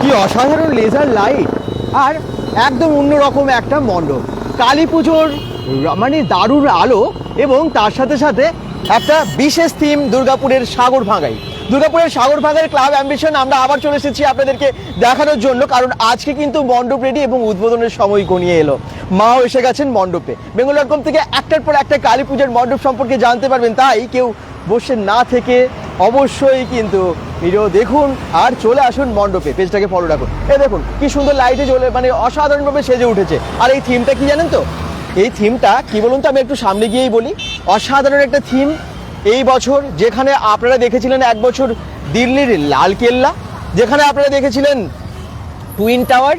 কি অসাধারণ laser light আর একদম অন্যরকম একটা মণ্ডপ। কালী পুজোর মানে দারুণ আলো এবং তার সাথে সাথে একটা বিশেষ থিম দুর্গাপুরের সাগর ভাঙাই। দুর্গাপুরের সাগর ভাঙার ক্লাব অ্যাম্বিশন আমরা আবার চলে এসেছি আপনাদেরকে দেখানোর জন্য, কারণ আজকে কিন্তু মণ্ডপ রেডি এবং উদ্বোধনের সময় গনিয়ে এলো। মাও এসে গেছেন মণ্ডপে। বেঙ্গল থেকে একটার পর একটা কালী পুজোর মণ্ডপ সম্পর্কে জানতে পারবেন, তাই কেউ বসে না থেকে অবশ্যই কিন্তু ভিডিও দেখুন আর চলে আসুন মণ্ডপে, পেজটাকে ফলো রাখুন। এই দেখুন, কি সুন্দর লাইটে চলে মানে অসাধারণভাবে সেজে উঠেছে। আর এই থিমটা কি জানেন তো? এই থিমটা কি বলুন তো, আমি একটু সামনে গিয়েই বলি। অসাধারণ একটা থিম এই বছর, যেখানে আপনারা দেখেছিলেন এক বছর দিল্লির লাল কেল্লা যেখানে আপনারা দেখেছিলেন টুইন টাওয়ার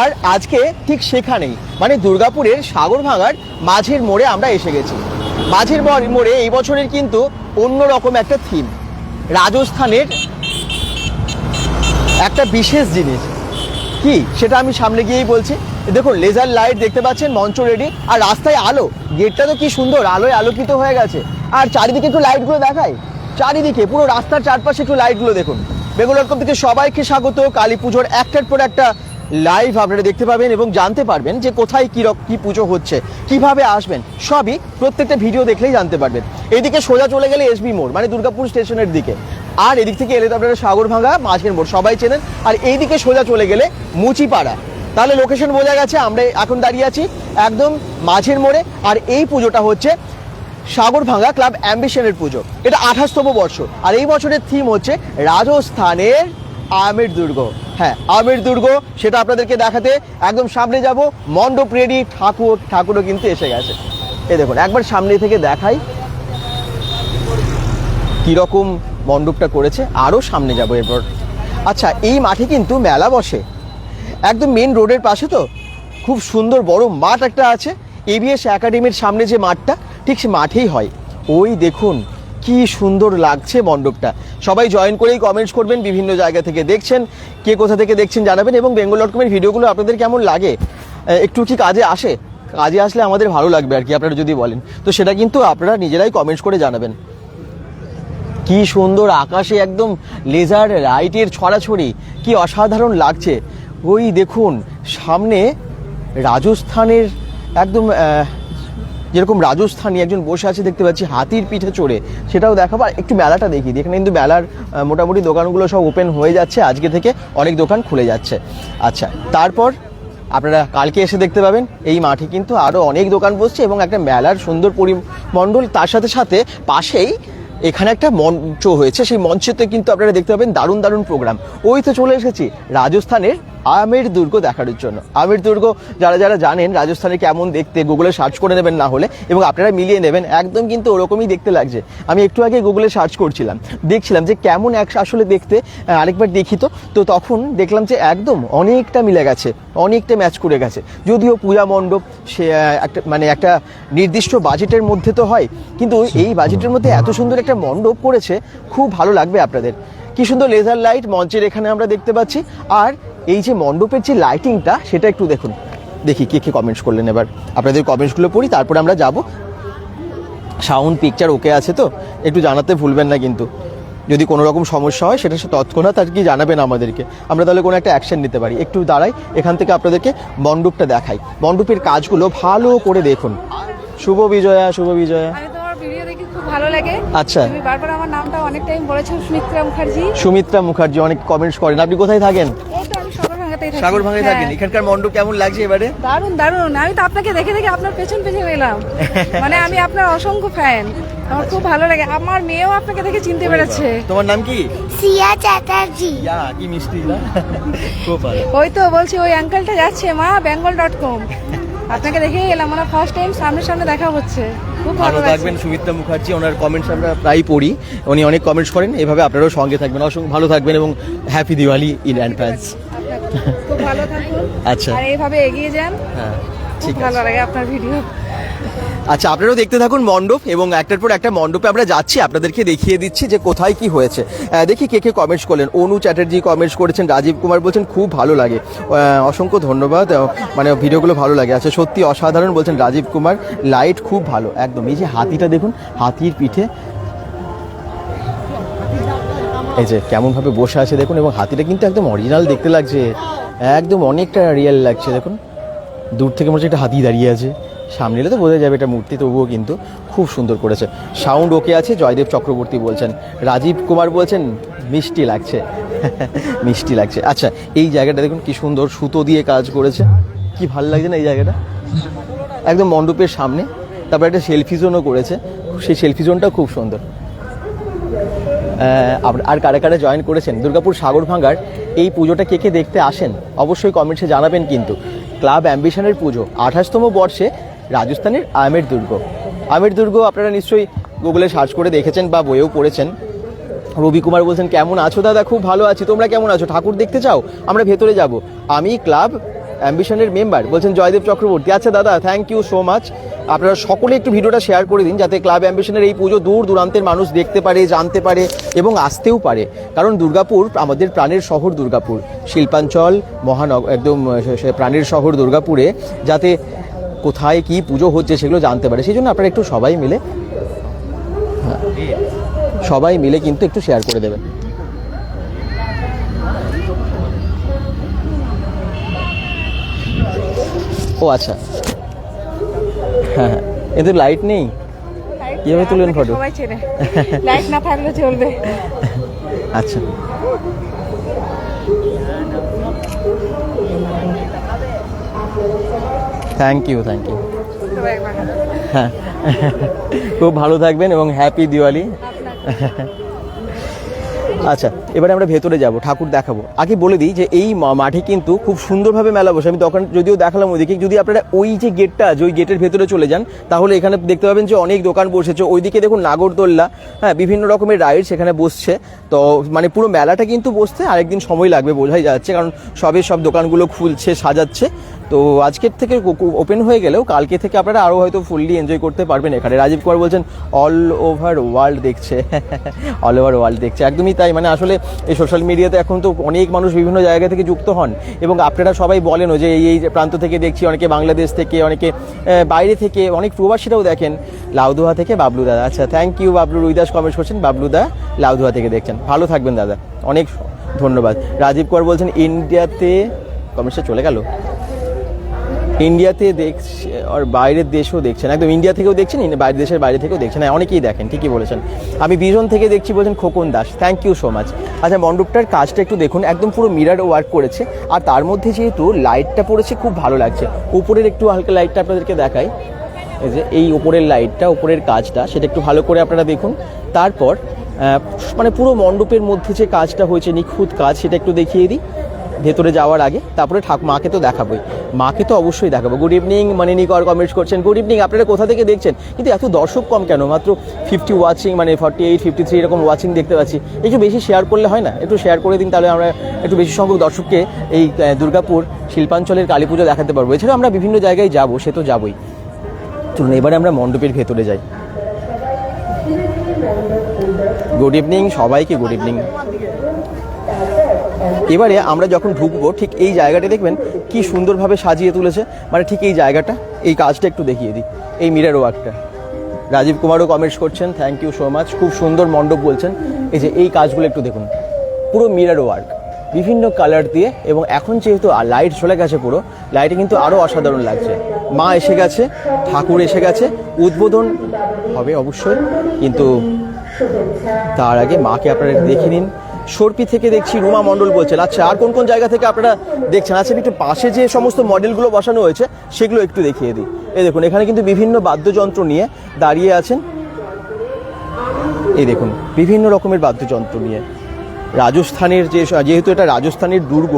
আর আজকে ঠিক সেখানেই মানে দুর্গাপুরের সাগর ভাঙার মাঝের মোড়ে আমরা এসে গেছি। মাঝের মোড়ে এই বছরের কিন্তু অন্যরকম একটা থিম রাজস্থানের একটা বিশেষ জিনিস। কি? সেটা আমি সামনে গিয়েই বলছি। দেখুন লেজার লাইট দেখতে পাচ্ছেন, মঞ্চ রেডি আর রাস্তায় আলো। গেটটা তো কি সুন্দর, আলোয় আলোকিত হয়ে গেছে। আর চারিদিকে একটু লাইটগুলো দেখাই। চারিদিকে, পুরো রাস্তার চারপাশে একটু লাইটগুলো দেখুন। বেগুলার কম থেকে সবাইকে স্বাগত। কালী পুজোর একটার পর একটা লাইভ আপনারা দেখতে পাবেন এবং জানতে পারবেন যে কোথায় কী কী পুজো হচ্ছে, কীভাবে আসবেন, সবই প্রত্যেকটা ভিডিও দেখলেই জানতে পারবেন। এদিকে সোজা চলে গেলে এসবি মোড় মানে দুর্গাপুর স্টেশনের দিকে। আর এদিক থেকে এলে তো আপনারা সাগর ভাঙা মাঝের মোড়, সবাই চেনেন। আর এইদিকে সোজা চলে গেলে মুচিপাড়া। তাহলে লোকেশন বোঝা গেছে, আমরা এখন দাঁড়িয়ে আছি একদম মাঝের মোড়ে। আর এই পুজোটা হচ্ছে সাগর ভাঙা ক্লাব অ্যাম্বিশনের পুজো। এটা আঠাশতম বর্ষ। আর এই বছরের থিম হচ্ছে রাজস্থানের আমের দুর্গ। হ্যাঁ আমের দুর্গ, সেটা আপনাদেরকে দেখাতে একদম সামনে যাব। মণ্ডপ রেডি ঠাকুর, ঠাকুরও কিন্তু এসে গেছে। এ দেখুন, একবার সামনে থেকে দেখাই কীরকম মণ্ডপটা করেছে, আরও সামনে যাব এরপর। আচ্ছা এই মাঠে কিন্তু মেলা বসে। একদম মেন রোডের পাশে তো। খুব সুন্দর বড় মাঠ একটা আছে। এবিএস একাডেমির সামনে যে মাঠটা, ঠিক সে মাঠেই হয়। ওই দেখুন কি সুন্দর লাগছে মণ্ডপটা। সবাই জয়েন করেই কমেন্টস করবেন, বিভিন্ন জায়গা থেকে দেখছেন, কে কোথা থেকে দেখছেন জানাবেন এবং বেঙ্গল ডট কমের ভিডিওগুলো আপনাদের কেমন লাগে একটু কি কাজে আসে? কাজে আসলে আমাদের ভালো লাগবে আর কি, আপনারা যদি বলেন। তো সেটা কিন্তু আপনারা নিজেরাই কমেন্টস করে জানাবেন। কি সুন্দর আকাশে একদম লেজার লাইটের ছড়াছড়ি, কি অসাধারণ লাগছে। ওই দেখুন, সামনে রাজস্থানের একদম যেরকম রাজস্থানী একজন বসে আছে, দেখতে পাচ্ছি হাতির পিঠে চড়ে, সেটাও দেখাবো। আর একটু মেলাটা দেখি এখানে কিন্তু মেলার মোটামুটি দোকানগুলো সব ওপেন হয়ে যাচ্ছে। আজকে থেকে অনেক দোকান খুলে যাচ্ছে। আচ্ছা তারপর আপনারা কালকে এসে দেখতে পাবেন, এই মাঠে কিন্তু আরও অনেক দোকান বসছে এবং একটা মেলার সুন্দর পরিমণ্ডল। তার সাথে সাথে পাশেই এখানে একটা মঞ্চ হয়েছে। সেই মঞ্চেতে কিন্তু আপনারা দেখতে পাবেন দারুণ দারুণ প্রোগ্রাম ওই তো চলে এসেছি, রাজস্থানের আমের দুর্গ দেখার জন্য। আমের দুর্গ, যারা যারা জানেন রাজস্থানে কেমন দেখতে গুগলে সার্চ করে নেবেন না হলে, এবং আপনারা মিলিয়ে নেবেন, একদম কিন্তু ওরকমই দেখতে লাগছে। আমি একটু আগে গুগলে সার্চ করছিলাম, দেখছিলাম যে কেমন এক আসলে দেখতে আরেকবার দেখি তো। তো তখন দেখলাম যে একদম অনেকটা মিলে গেছে, অনেকটা ম্যাচ করে গেছে। যদিও পূজা মণ্ডপ, সে একটা মানে একটা নির্দিষ্ট বাজেটের মধ্যে তো হয়, কিন্তু এই বাজেটের মধ্যে এত সুন্দর একটা মণ্ডপ করেছে, খুব ভালো লাগবে আপনাদের। কি সুন্দর লেজার লাইট মঞ্চের এখানে আমরা দেখতে পাচ্ছি, আর এই যে মণ্ডপের যে লাইটিংটা সেটা একটু দেখুন। দেখি কে কে কমেন্টস করলেন এবার। আপনাদের কমেন্টসগুলো পড়ি তারপরে আমরা যাব। সাউন্ড পিকচার ওকে আছে তো? একটু জানাতে ভুলবেন না কিন্তু। যদি কোনো রকম সমস্যা হয় সেটা সে তৎক্ষণাৎ আর কি জানাবেন আমাদেরকে। আমরা তাহলে কোনো একটা অ্যাকশন নিতে পারি। একটু দাঁড়াই এখান থেকে আপনাদেরকে মণ্ডপটা দেখাই। মণ্ডপের কাজগুলো ভালো করে দেখুন। শুভ বিজয়া শুভ বিজয়া। ভালো লাগে। আচ্ছা। তুমি বারবার আমার নামটা অনেক টাইম বলেছ সুমিত্রা মুখার্জি। সুমিত্রা মুখার্জি অনেক কমেন্টস করেন। আপনি কোথায় থাকেন? থাকি। সাগর ভাঙায় থাকেন। হ্যাঁ। এখানকার মণ্ডপ কেমন লাগছে এবারে? দারুণ দারুণ। আমি তো আপনাকে দেখে দেখে আপনার পেছন পেছন এলাম। মানে আমি আপনার অসংখ্য ফ্যান আমার খুব ভালো লাগে। আমার মেয়েও আপনাকে দেখে চিনতে পেরেছে। তোমার নাম কি? সিয়া চ্যাটার্জি। ইয়া কি মিষ্টি না? খুব ভালো। ওই তো বলছি ওই আঙ্কেলটা যাচ্ছে মা বেঙ্গল ডট কম আপনাকে দেখে এলাম। মানে ফার্স্ট টাইম সামনে সামনে দেখা হচ্ছে। খুব ভালো থাকবেন সুমিত্রা মুখার্জি। ওনার কমেন্টস আমরা প্রায় পড়ি। উনি অনেক কমেন্টস করেন। এভাবে আপনারাও সঙ্গে থাকবেন। অসংখ্য ভালো থাকবেন এবং হ্যাপি দিওয়ালি ইন অ্যাডভান্স আপনাকে খুব ভালো থাকুন। আচ্ছা। আর এইভাবে এগিয়ে যান। হ্যাঁ ঠিক ভালো লাগে আপনার ভিডিও। আচ্ছা আপনারাও দেখতে থাকুন মণ্ডপ এবং একটার পর একটা মণ্ডপে আমরা যাচ্ছি। আপনাদেরকে দেখিয়ে দিচ্ছি যে কোথায় কি হয়েছে। দেখি কে কে কমেন্টস করলেন। অনু চ্যাটার্জি কমেন্টস করেছেন রাজীব কুমার বলছেন খুব ভালো লাগে। অসংখ্য ধন্যবাদ। মানে ভিডিওগুলো ভালো লাগে। আচ্ছা সত্যি অসাধারণ বলছেন রাজীব কুমার। লাইট খুব ভালো একদম। এই যে হাতিটা দেখুন হাতির পিঠে এই যে কেমনভাবে বসে আছে দেখুন, এবং হাতিটা কিন্তু একদম অরিজিনাল দেখতে লাগছে। একদম অনেকটা রিয়েল লাগছে, দেখুন। দূর থেকে মনে হচ্ছে একটা হাতি দাঁড়িয়ে আছে। সামনে এলে তো বোঝা যাবে এটা মূর্তি, তবুও কিন্তু খুব সুন্দর করেছে। সাউন্ড ওকে আছে, জয়দেব চক্রবর্তী বলছেন। রাজীব কুমার বলছেন, মিষ্টি লাগছে। মিষ্টি লাগছে। আচ্ছা এই জায়গাটা দেখুন, কি সুন্দর সুতো দিয়ে কাজ করেছে। কি ভালো লাগছে না এই জায়গাটা? একদম মণ্ডপের সামনে। তারপর একটা সেলফি জোনও করেছে। সেই সেলফি জোনটাও খুব সুন্দর। আর কারা কারা জয়েন করেছেন? দুর্গাপুর সাগর ভাঙ্গার এই পুজোটা কে কে দেখতে আসেন? অবশ্যই কমেন্টসে জানাবেন কিন্তু। ক্লাব অ্যাম্বিশনের পুজো, আঠাশতম বর্ষে রাজস্থানের আমের দুর্গ। আমের দুর্গ আপনারা নিশ্চয়ই গুগলে সার্চ করে দেখেছেন বা বইয়েও পড়েছেন। রবি কুমার বলছেন, কেমন আছো দাদা? খুব ভালো আছি। তোমরা কেমন আছো? ঠাকুর দেখতে চাও? আমরা ভেতরে যাব। আমি ক্লাব অ্যাম্বিশনের মেম্বার বলছেন জয়দেব চক্রবর্তী। আচ্ছা দাদা থ্যাংক ইউ সো মাচ আপনারা সকলে একটু ভিডিওটা শেয়ার করে দিন যাতে ক্লাব অ্যাম্বিশনের এই পুজো দূর দূরান্তের মানুষ দেখতে পারে জানতে পারে এবং আসতেও পারে। কারণ দুর্গাপুর আমাদের প্রাণের শহর দুর্গাপুর। শিল্পাঞ্চল মহানগর একদম প্রাণের শহর দুর্গাপুরে যাতে কোথায় কি পুজো হচ্ছে সেগুলো জানতে পারে। সেই জন্য আপনারা একটু সবাই মিলে হ্যাঁ, সবাই মিলে কিন্তু একটু শেয়ার করে দেবেন। ও আচ্ছা। হ্যাঁ হ্যাঁ। এদের লাইট নেই? কীভাবে তুলবেন ফটো সবাই চেনে। লাইট না থাকলে চলবে। আচ্ছা। থ্যাংক ইউ থ্যাংক ইউ হ্যাঁ। খুব ভালো থাকবেন এবং হ্যাপি দিওয়ালি। আচ্ছা এবারে আমরা ভেতরে যাব, ঠাকুর দেখাবো। আগে বলে দিই যে এই মাঠে কিন্তু খুব সুন্দরভাবে মেলা বসে। আমি তখন যদিও দেখালাম ওইদিকে, যদি আপনারা ওই যে গেটটা আছে, ওই গেটের ভেতরে চলে যান, তাহলে এখানে দেখতে পাবেন যে অনেক দোকান বসেছে। ওইদিকে দেখুন নাগরদোল্লা হ্যাঁ বিভিন্ন রকমের রাইড সেখানে বসছে। তো মানে পুরো মেলাটা কিন্তু বসতে আরেকদিন সময় লাগবে বোঝাই যাচ্ছে, কারণ সবে সব দোকানগুলো খুলছে, সাজাচ্ছে। তো আজকের থেকে ওপেন হয়ে গেলেও কালকে থেকে আপনারা আরও হয়তো ফুললি এনজয় করতে পারবেন এখানে। রাজীব কুমার বলছেন অল ওভার ওয়ার্ল্ড দেখছে। অল ওভার ওয়ার্ল্ড দেখছে। একদমই তাই। মানে আসলে এই সোশ্যাল মিডিয়াতে এখন তো অনেক মানুষ বিভিন্ন জায়গা থেকে যুক্ত হন এবং আপনারা সবাই বলেনও যে এই এই প্রান্ত থেকে দেখছি, অনেকে বাংলাদেশ থেকে, অনেকে বাইরে থেকে, অনেক প্রবাসীরাও দেখেন লাউদুহা থেকে বাবলু দাদা আচ্ছা thank you Bablu Ruidas comment করছেন, বাবলু দা লাউদুহা থেকে দেখছেন। ভালো থাকবেন দাদা। অনেক ধন্যবাদ। রাজীব কুমার বলছেন ইন্ডিয়াতে কমেন্টসে চলে গেল। ইন্ডিয়াতে দেখছে, আর বাইরের দেশেও দেখছেন একদম ইন্ডিয়া থেকেও দেখছেন বাইরের দেশের বাইরে থেকেও দেখছেন হ্যাঁ অনেকেই দেখেন, ঠিকই বলেছেন। আমি বিজন থেকে দেখছি বলছেন Khokon Das. Thank you so much আচ্ছা মণ্ডপটার কাজটা একটু দেখুন। একদম পুরো মিরার ওয়ার্ক করেছে। আর তার মধ্যে যেহেতু লাইটটা পড়েছে, খুব ভালো লাগছে। উপরের একটু হালকা লাইটটা আপনাদেরকে দেখাই। এই যে, এই উপরের লাইটটা উপরের কাজটা, সেটা একটু ভালো করে আপনারা দেখুন। তারপর মানে পুরো মণ্ডপের মধ্যে যে কাজটা হয়েছে, নিখুঁত কাজ, সেটা একটু দেখিয়ে দিই। ভেতরে যাওয়ার আগে তারপরে ঠাক, মাকে তো দেখাবোই। মাকে তো অবশ্যই দেখাবো। গুড ইভিনিং মানিনি কর, কমেন্টস করছেন। গুড ইভিনিং আপনারা কোথা থেকে দেখছেন? কিন্তু এত দর্শক কম কেন? মাত্র ফিফটি ওয়াচিং মানে ফর্টি এইট ফিফটি থ্রি এরকম ওয়াচিং দেখতে পাচ্ছি। একটু বেশি শেয়ার করলে হয় না? একটু শেয়ার করে দিন, তাহলে আমরা একটু বেশি সংখ্যক দর্শককে এই দুর্গাপুর শিল্পাঞ্চলের কালী পুজো দেখাতে পারব। এছাড়াও আমরা বিভিন্ন জায়গায় যাব, সে তো যাবই। চলুন, এবারে আমরা মণ্ডপের ভেতরে যাই। গুড ইভিনিং সবাইকে গুড ইভিনিং এবারে আমরা যখন ঢুকবো, ঠিক এই জায়গাটা দেখবেন কি সুন্দরভাবে সাজিয়ে তুলেছে। মানে ঠিক এই জায়গাটা, এই কাজটা একটু দেখিয়ে দিই। এই মিরার ওয়ার্কটা রাজীব কুমারও কমেন্টস করছেন থ্যাংক ইউ সো মাচ খুব সুন্দর মণ্ডপ বলছেন। এই যে এই কাজগুলো একটু দেখুন। পুরো মিরার ওয়ার্ক বিভিন্ন কালার দিয়ে এবং এখন যেহেতু লাইট চলে গেছে পুরো লাইটে কিন্তু আরও অসাধারণ লাগছে। মা এসে গেছে, ঠাকুর এসে গেছে। উদ্বোধন হবে অবশ্যই, কিন্তু তার আগে মাকে আপনারা দেখে নিন। সর্পি থেকে দেখছি রুমা মণ্ডল বলছেন আচ্ছা আর কোন কোন জায়গা থেকে আপনারা দেখছেন? আচ্ছা একটু পাশে যে সমস্ত মডেলগুলো বসানো হয়েছে, সেগুলো একটু দেখিয়ে দিই। এই দেখুন, এখানে কিন্তু বিভিন্ন বাদ্যযন্ত্র নিয়ে দাঁড়িয়ে আছেন। এই দেখুন, বিভিন্ন রকমের বাদ্যযন্ত্র নিয়ে। রাজস্থানের যে যেহেতু এটা রাজস্থানের দুর্গ,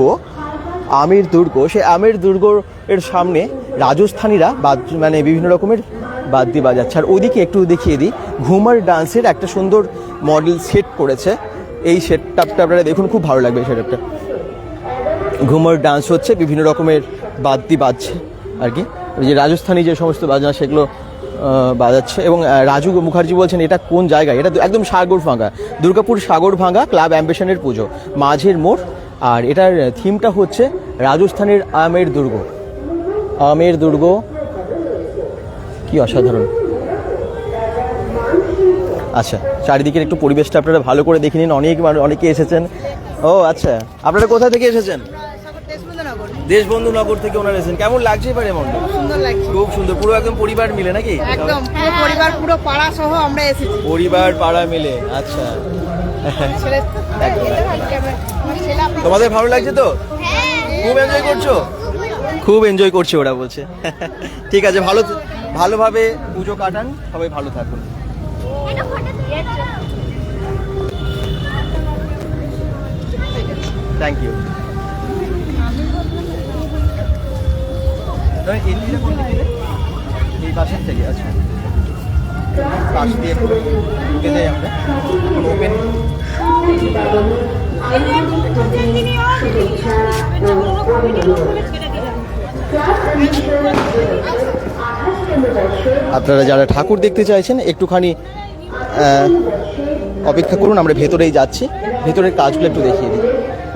আমের দুর্গ সে আমের দুর্গ এর সামনে রাজস্থানীরা বাদ মানে বিভিন্ন রকমের বাদ্য বাজাচ্ছে। আর ওইদিকে একটু দেখিয়ে দিই, ঘুমার ডান্সের একটা সুন্দর মডেল সেট করেছে। এই সেটআপটা আপনারা দেখুন, খুব ভালো লাগবে এই সেটআপটা ঘুমার ডান্স হচ্ছে, বিভিন্ন রকমের বাদ্যি বাজছে আর কি। যে রাজস্থানী যে সমস্ত বাজনা, সেগুলো বাজাচ্ছে এবং রাজু মুখার্জি বলছেন, এটা কোন জায়গায়? এটা একদম সাগর ভাঙা। দুর্গাপুর সাগর ভাঙা ক্লাব অ্যাম্বিশনের পুজো, মাঝের মোড়। আর এটার থিমটা হচ্ছে রাজস্থানের আমের দুর্গ। আমের দুর্গ। কি অসাধারণ। আচ্ছা চারিদিকের একটু পরিবেশটা আপনারা ভালো করে দেখে নিন। অনেক অনেকে এসেছেন। ও আচ্ছা। আপনারা কোথা থেকে এসেছেন? দেশবন্ধু নগর থেকে ওনারা এসেছেন। কেমন লাগছে এবারে লাগছে। খুব সুন্দর। পুরো একদম পরিবার মিলে নাকি? একদম পুরো পরিবার পুরো পাড়া সহ আমরা এসেছি। পরিবার পাড়া মিলে। আচ্ছা। তোমাদের ভালো লাগছে তো? খুব এনজয় করছ? খুব এনজয় করছে ওরা বলছে। ঠিক আছে ভালো ভালোভাবে পুজো কাটান। সবাই ভালো থাকুন। থ্যাংক ইউ এই পাশের থেকে আচ্ছা। পাশ দিয়ে ঢুকে যাই আমরা ওপেন আপনারা যারা ঠাকুর দেখতে চাইছেন, একটুখানি অপেক্ষা করুন, আমরা ভেতরেই যাচ্ছি। ভেতরের কাজগুলো একটু দেখিয়ে দিই।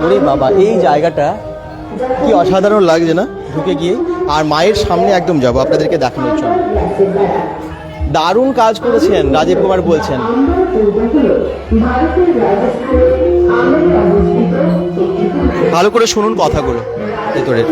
ওরে বাবা, এই জায়গাটা কি অসাধারণ লাগছে না? ঢুকে গিয়ে আর মায়ের সামনে একদম যাব, আপনাদেরকে দেখানোর জন্য। দারুণ কাজ করেছেন রাজীব কুমার বলছেন। ভালো করে শুনুন কথাগুলো ভেতরের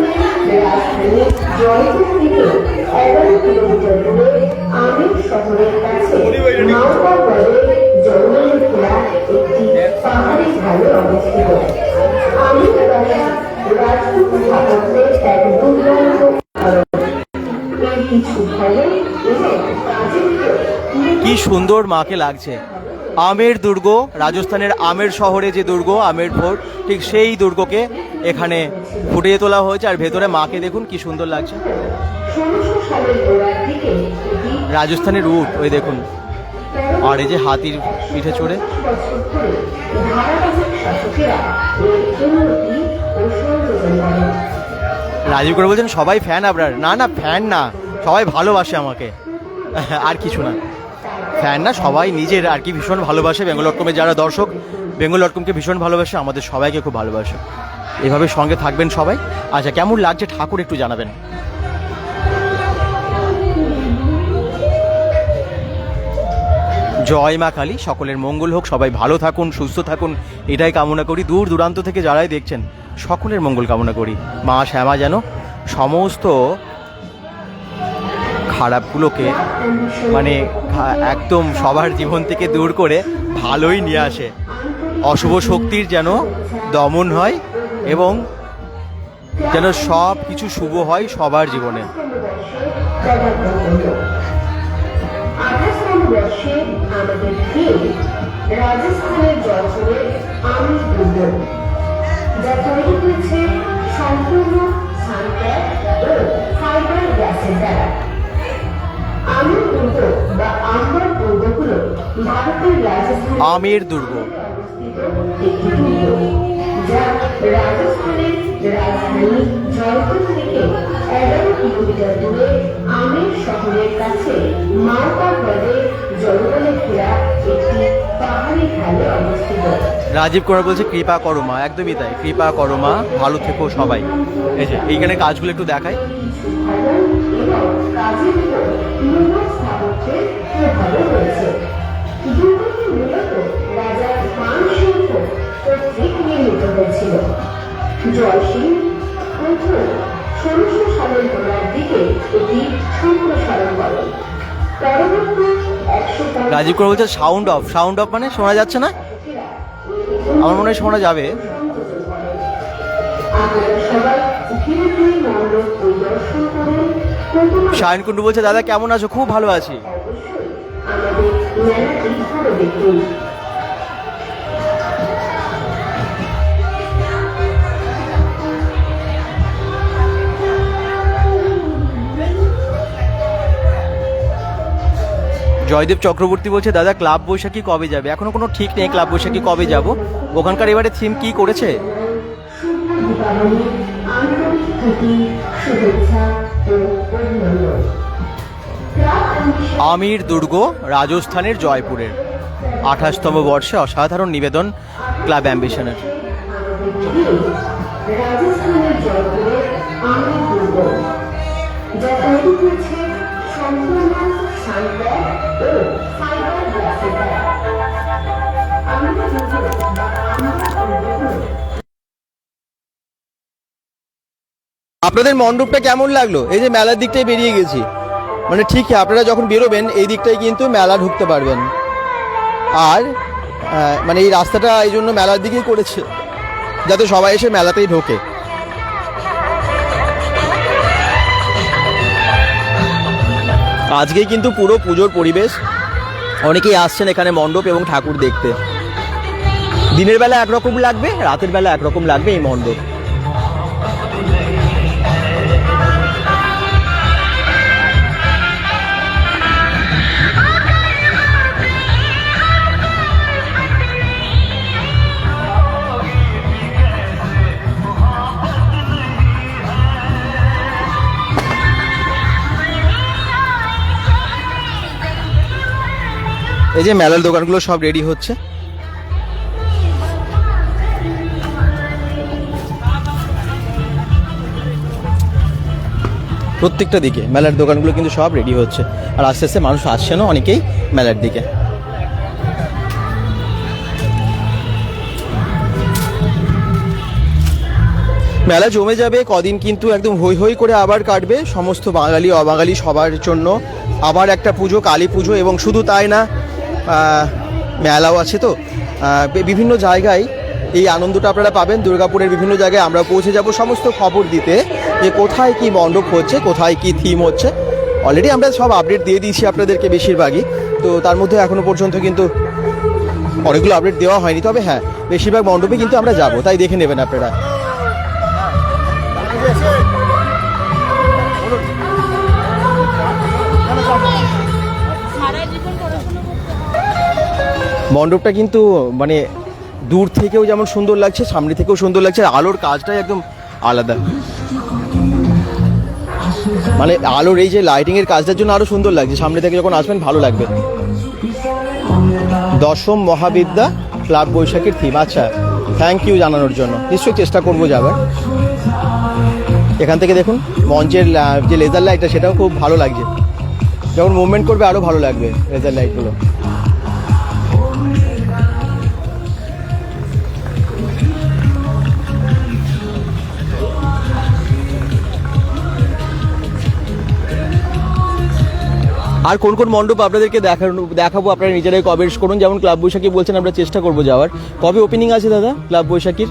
কি সুন্দর মাকে লাগছে। আমের দুর্গ, রাজস্থানের আমের শহরে যে দুর্গ, আমের ফোর্ট, ঠিক সেই দুর্গকে এখানে ফুটিয়ে তোলা হয়েছে। আর ভেতরে মাকে দেখুন কি সুন্দর লাগছে। রাজস্থানের রুট, ওই দেখুন। আর এই যে হাতির পিঠে চড়ে। রাজীব করে বলছেন, সবাই ফ্যান আপনার। না না ফ্যান না। সবাই ভালোবাসে আমাকে। আর কিছু না। ফ্যান না, সবাই নিজের আর কি ভীষণ ভালোবাসে বেঙ্গল ডট কমের যারা দর্শক বেঙ্গল ডট কমকে ভীষণ ভালোবাসে, আমাদের সবাইকে খুব ভালোবাসে। এভাবে সঙ্গে থাকবেন সবাই। আচ্ছা কেমন লাগছে ঠাকুর একটু জানাবেন? জয় মা কালী, সকলের মঙ্গল হোক, সবাই ভালো থাকুন, সুস্থ থাকুন, এটাই কামনা করি। দূর দূরান্ত থেকে যারাই দেখছেন, সকলের মঙ্গল কামনা করি। মা শ্যামা যেন সমস্ত খারাপগুলোকে মানে একদম সবার জীবন থেকে দূর করে ভালোই নিয়ে আসে। অশুভ শক্তির যেন দমন হয় এবং যেন সব কিছু শুভ হয় সবার জীবনে। সম্পূর্ণ গ্যাসের দ্বারা। আমার দুর্গ অবস্থিত একটি দুর্গ। যা রাজস্থানের রাজধানী জয়পুর থেকে এগারো কিলোমিটার দূরে আমের শহরের কাছে মালপা হ্রদে জঙ্গলে ঘেরা একটি পাহাড়ি ঢালে অবস্থিত। রাজীব কুমার বলছে কৃপা করো মা। একদমই তাই। কৃপা করো মা। ভালো থেকো সবাই। এই যে এইখানে কাজগুলো একটু দেখাই। ভবন এবং কাজের মুঘল স্থাপত্যের প্রভাবও রয়েছে। দুর্গটি মূলত রাজা মানসিংহ কর্তৃক নির্মিত হয়েছিল। জয়সিং প্রথম ষোলশো সালের গোড়ার দিকে এটি সম্প্রসারণ করেন পরবর্তী একশো রাজীব কুমার বলছে সাউন্ড অফ সাউন্ড অফ মানে শোনা যাচ্ছে না? আমার মনে হয় শোনা যাবে। আপনারা সবাই ধীরে ধীরে মণ্ডপ পরিদর্শন করুন শায়ন কুন্ডু বলছে, দাদা, কেমন আছো? খুব ভালো আছি। জয়দেব চক্রবর্তী বলছে, দাদা, ক্লাব বৈশাখী কবে যাবে? এখনও কোনো ঠিক নেই ক্লাব বৈশাখী কবে যাব। ওখানকার এবারে থিম কি করেছে? আমির দুর্গ রাজস্থানের জয়পুরের। আঠাশতম বর্ষে অসাধারণ নিবেদন ক্লাব অ্যাম্বিশনের। আমাদের আপনাদের মণ্ডপটা কেমন লাগল? এই যে মেলার দিকটাই বেরিয়ে গেছি। মানে ঠিক আপনারা যখন বেরোবেন, এই দিকটাই কিন্তু মেলা ঢুকতে পারবেন। আর মানে এই রাস্তাটা এই জন্য মেলার দিকেই করেছে, যাতে সবাই এসে মেলাতেই ঢোকে। আজকেই কিন্তু পুরো পুজোর পরিবেশ। অনেকেই আসছেন এখানে মণ্ডপ এবং ঠাকুর দেখতে। দিনের বেলা একরকম লাগবে, রাতের বেলা একরকম লাগবে এই মণ্ডপ। এই যে মেলার দোকানগুলো সব রেডি হচ্ছে। প্রত্যেকটা দিকে মেলার দোকানগুলো কিন্তু সব রেডি হচ্ছে। আর আস্তে আস্তে মানুষ আসছেনও অনেকেই মেলার দিকে। মেলা জমে যাবে, কদিন কিন্তু একদম হই হই করে আবার কাটবে। সমস্ত বাঙালি, অবাঙালি সবার জন্য আবার একটা পুজো, কালী পুজো, এবং শুধু তাই না মেলাও আছে তো। বিভিন্ন জায়গায় এই আনন্দটা আপনারা পাবেন। দুর্গাপুরের বিভিন্ন জায়গায় আমরা পৌঁছে যাব সমস্ত খবর দিতে যে কোথায় কি মণ্ডপ হচ্ছে, কোথায় কি থিম হচ্ছে। অলরেডি আমরা সব আপডেট দিয়ে দিয়েছি আপনাদেরকে বেশিরভাগই। তো তার মধ্যে এখনও পর্যন্ত কিন্তু অনেকগুলো আপডেট দেওয়া হয়নি। তবে হ্যাঁ বেশিরভাগ মণ্ডপে কিন্তু আমরা যাব, তাই দেখে নেবেন আপনারা। মণ্ডপটা কিন্তু মানে দূর থেকেও যেমন সুন্দর লাগছে, সামনে থেকেও সুন্দর লাগছে আলোর কাজটাই একদম আলাদা। মানে আলোর এই যে লাইটিং এর কাজটার জন্য আরও সুন্দর লাগছে, সামনে থেকে যখন আসবেন ভালো লাগবে। দশম মহাবিদ্যা, ক্লাব বৈশাখীর থিম আচ্ছা থ্যাংক ইউ জানানোর জন্য। নিশ্চয়ই চেষ্টা করব যাবার এখান থেকে দেখুন, মঞ্চের যে লেজার লাইটটা সেটাও খুব ভালো লাগছে। যখন মুভমেন্ট করবে আরও ভালো লাগবে লেজার লাইটগুলো আর কোন কোন মণ্ডপ আপনাদেরকে দেখানো, দেখাবো, আপনারা নিজেরাই কমেন্টস করুন। যেমন ক্লাব বৈশাখী বলছেন, আমরা চেষ্টা করব যাওয়ার। কবে ওপেনিং আছে দাদা, ক্লাব বৈশাখীর?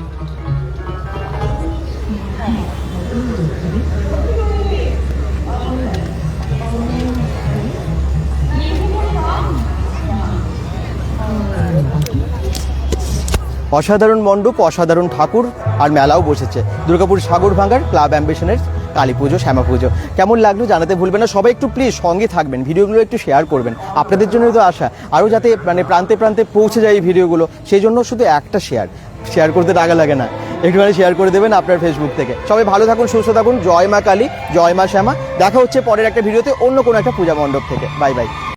অসাধারণ মণ্ডপ, অসাধারণ ঠাকুর আর মেলাও বসেছে। দুর্গাপুর সাগর ভাঙ্গার ক্লাব অ্যাম্বিশনের কালী পুজো, শ্যামা পুজো। কেমন লাগল জানাতে ভুলবেন না। সবাই একটু প্লিজ সঙ্গে থাকবেন, ভিডিওগুলো একটু শেয়ার করবেন। আপনাদের জন্যই তো আশা। আরও যাতে মানে প্রান্তে প্রান্তে পৌঁছে যায় এই ভিডিওগুলো, সেই জন্য শুধু একটা শেয়ার শেয়ার করতে টাকা লাগে না। একটুখানি শেয়ার করে দেবেন আপনার ফেসবুক থেকে। সবাই ভালো থাকুন, সুস্থ থাকুন। জয় মা কালী, জয় মা শ্যামা। দেখা হচ্ছে পরের একটা ভিডিওতে অন্য কোনো একটা পূজা মণ্ডপ থেকে। Bye bye